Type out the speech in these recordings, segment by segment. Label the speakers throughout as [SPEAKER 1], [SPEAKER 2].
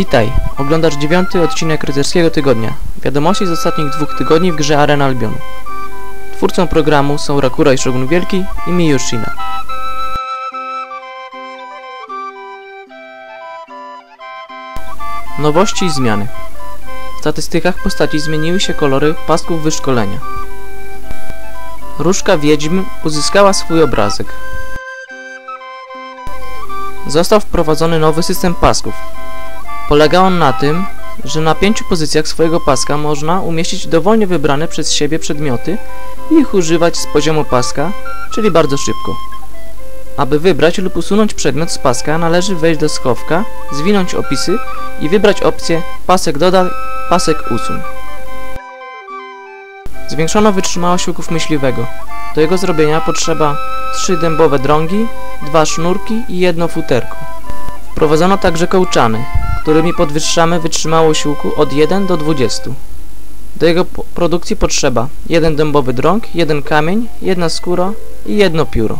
[SPEAKER 1] Witaj, oglądasz dziewiąty odcinek Rycerskiego Tygodnia. Wiadomości z ostatnich dwóch tygodni w grze Arena Albionu. Twórcą programu są Rakura i Shogun Wielki i Miyushina. Nowości i zmiany. W statystykach postaci zmieniły się kolory pasków wyszkolenia. Różka Wiedźm uzyskała swój obrazek. Został wprowadzony nowy system pasków. Polega on na tym, że na pięciu pozycjach swojego paska można umieścić dowolnie wybrane przez siebie przedmioty i ich używać z poziomu paska, czyli bardzo szybko. Aby wybrać lub usunąć przedmiot z paska należy wejść do schowka, zwinąć opisy i wybrać opcję pasek dodaj, pasek usuń. Zwiększono wytrzymałość łuków myśliwego. Do jego zrobienia potrzeba 3 dębowe drągi, dwa sznurki i jedno futerko. Wprowadzono także kołczany, którymi podwyższamy wytrzymałość łuku od 1 do 20. Do jego produkcji potrzeba jeden dębowy drąg, jeden kamień, jedna skóra i jedno pióro.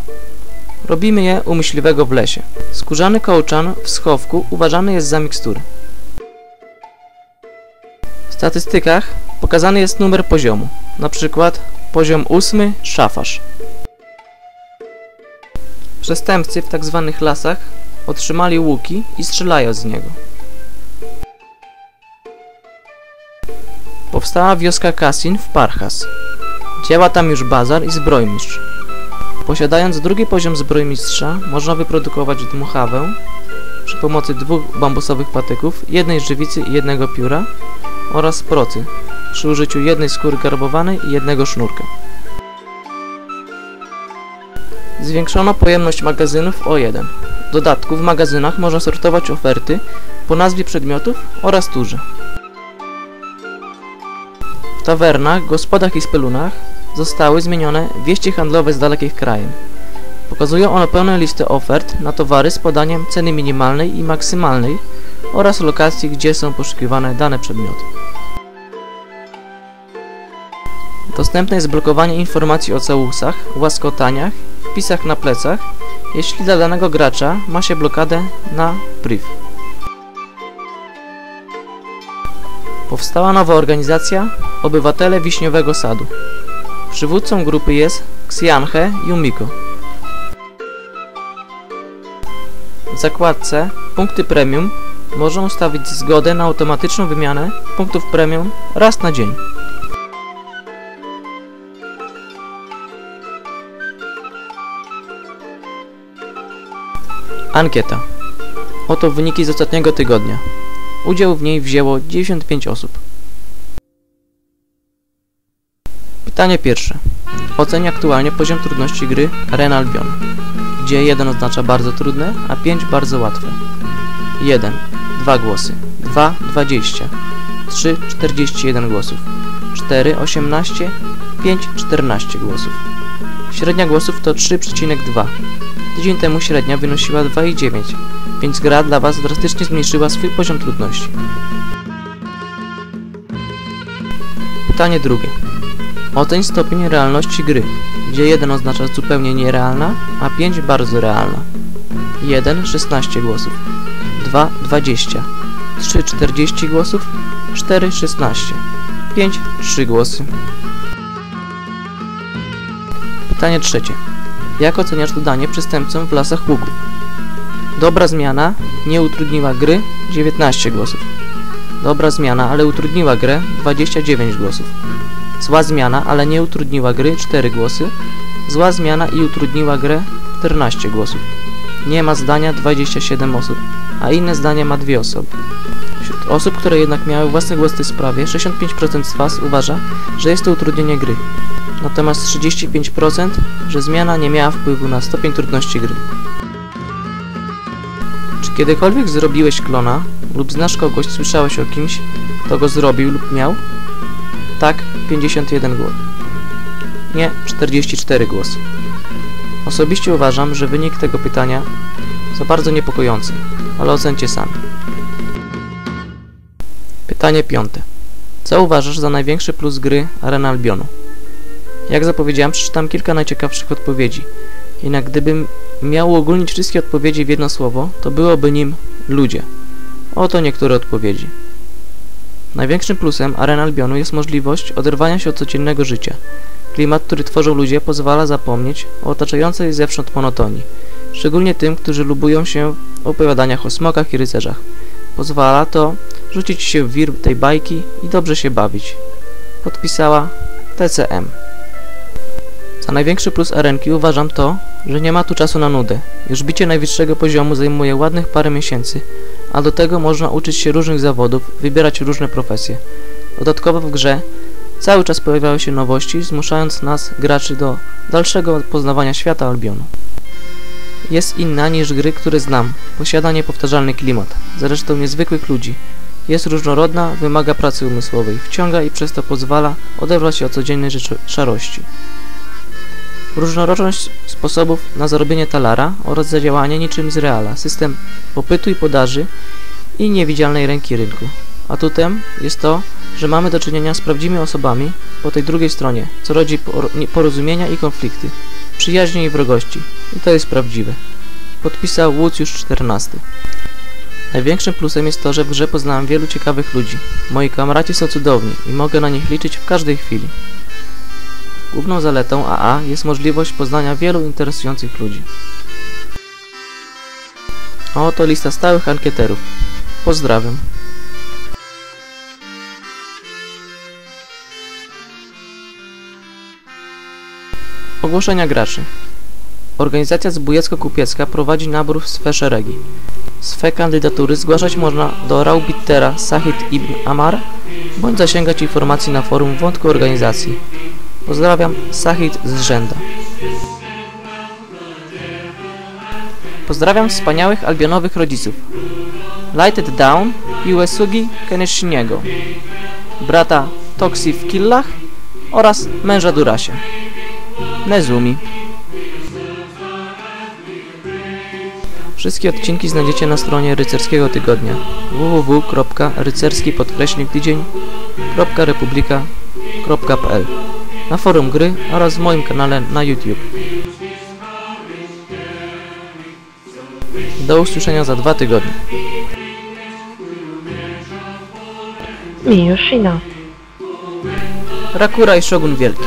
[SPEAKER 1] Robimy je u myśliwego w lesie. Skórzany kołczan w schowku uważany jest za miksturę. W statystykach pokazany jest numer poziomu, na przykład poziom 8 szafarz. Przestępcy w tzw. lasach otrzymali łuki i strzelają z niego. Powstała wioska Kasin w Parchas. Działa tam już bazar i zbrojmistrz. Posiadając drugi poziom zbrojmistrza, można wyprodukować dmuchawę przy pomocy dwóch bambusowych patyków, jednej żywicy i jednego pióra oraz procy przy użyciu jednej skóry garbowanej i jednego sznurka. Zwiększono pojemność magazynów o 1. W dodatku w magazynach można sortować oferty po nazwie przedmiotów oraz turze. Tawernach, gospodach i spelunach zostały zmienione wieści handlowe z dalekich krain. Pokazują one pełną listę ofert na towary z podaniem ceny minimalnej i maksymalnej oraz lokacji, gdzie są poszukiwane dane przedmioty. Dostępne jest blokowanie informacji o całusach, łaskotaniach, wpisach na plecach, jeśli dla danego gracza ma się blokadę na priv. Powstała nowa organizacja Obywatele Wiśniowego Sadu. Przywódcą grupy jest Xianhe Yumiko. W zakładce Punkty Premium można ustawić zgodę na automatyczną wymianę punktów premium raz na dzień. Ankieta. Oto wyniki z ostatniego tygodnia. Udział w niej wzięło 95 osób. Pytanie pierwsze. Oceń aktualnie poziom trudności gry Arena Albion, gdzie 1 oznacza bardzo trudne, a 5 bardzo łatwe. 1. 2 głosy. 2. 20. 3. 41 głosów. 4. 18. 5. 14 głosów. Średnia głosów to 3,2. Tydzień temu średnia wynosiła 2,9, więc gra dla Was drastycznie zmniejszyła swój poziom trudności. Pytanie drugie. Oceń stopień realności gry, gdzie 1 oznacza zupełnie nierealna, a 5 bardzo realna. 1 16 głosów, 2 20, 3 40 głosów, 4 16, 5 3 głosy. Pytanie trzecie. Jak oceniasz dodanie przestępcom w lasach łuków? Dobra zmiana, nie utrudniła gry 19 głosów. Dobra zmiana, ale utrudniła grę 29 głosów. Zła zmiana, ale nie utrudniła gry 4 głosy. Zła zmiana i utrudniła grę 14 głosów. Nie ma zdania 27 osób, a inne zdanie ma 2 osoby. Wśród osób, które jednak miały własny głos w tej sprawie, 65% z Was uważa, że jest to utrudnienie gry. Natomiast 35%, że zmiana nie miała wpływu na stopień trudności gry. Czy kiedykolwiek zrobiłeś klona lub znasz kogoś, słyszałeś o kimś, kto go zrobił lub miał? Tak, 51 głos. Nie, 44 głosy. Osobiście uważam, że wynik tego pytania za bardzo niepokojący, ale ocencie sami. Pytanie piąte. Co uważasz za największy plus gry Arena Albionu? Jak zapowiedziałem, przeczytam kilka najciekawszych odpowiedzi. Jednak gdybym miał uogólnić wszystkie odpowiedzi w jedno słowo, to byłoby nim ludzie. Oto niektóre odpowiedzi. Największym plusem aren Albionu jest możliwość oderwania się od codziennego życia. Klimat, który tworzą ludzie, pozwala zapomnieć o otaczającej zewsząd monotonii, szczególnie tym, którzy lubują się w opowiadaniach o smokach i rycerzach. Pozwala to rzucić się w wir tej bajki i dobrze się bawić. Podpisała TCM. Za największy plus arenki uważam to, że nie ma tu czasu na nudę. Już bicie najwyższego poziomu zajmuje ładnych parę miesięcy, a do tego można uczyć się różnych zawodów, wybierać różne profesje. Dodatkowo w grze cały czas pojawiały się nowości, zmuszając nas, graczy, do dalszego poznawania świata Albionu. Jest inna niż gry, które znam, posiada niepowtarzalny klimat, zresztą niezwykłych ludzi. Jest różnorodna, wymaga pracy umysłowej, wciąga i przez to pozwala oderwać się od codziennej szarości. Różnorodność sposobów na zarobienie talara oraz zadziałanie niczym z reala, system popytu i podaży i niewidzialnej ręki rynku. Atutem jest to, że mamy do czynienia z prawdziwymi osobami po tej drugiej stronie, co rodzi porozumienia i konflikty, przyjaźnie i wrogości. I to jest prawdziwe. Podpisał Łucjusz XIV. Największym plusem jest to, że w grze poznałem wielu ciekawych ludzi. Moi kamraci są cudowni i mogę na nich liczyć w każdej chwili. Główną zaletą AA jest możliwość poznania wielu interesujących ludzi. Oto lista stałych ankieterów. Pozdrawiam. Ogłoszenia graczy. Organizacja Zbójecko-Kupiecka prowadzi nabór w swe szeregi. Swe kandydatury zgłaszać można do Raubittera Sahid ibn Amar bądź zasięgać informacji na forum wątku organizacji. Pozdrawiam, Sahid z Rzęda. Pozdrawiam wspaniałych albionowych rodziców. Lighted Down i Uesugi Keneshiniego, brata Toxi w Killach oraz męża Durasia. Nezumi. Wszystkie odcinki znajdziecie na stronie Rycerskiego Tygodnia www.rycerski-tydzień.republika.pl na forum gry oraz w moim kanale na YouTube. Do usłyszenia za dwa tygodnie.
[SPEAKER 2] Miyoshina.
[SPEAKER 1] Rakura i Shogun Wielki.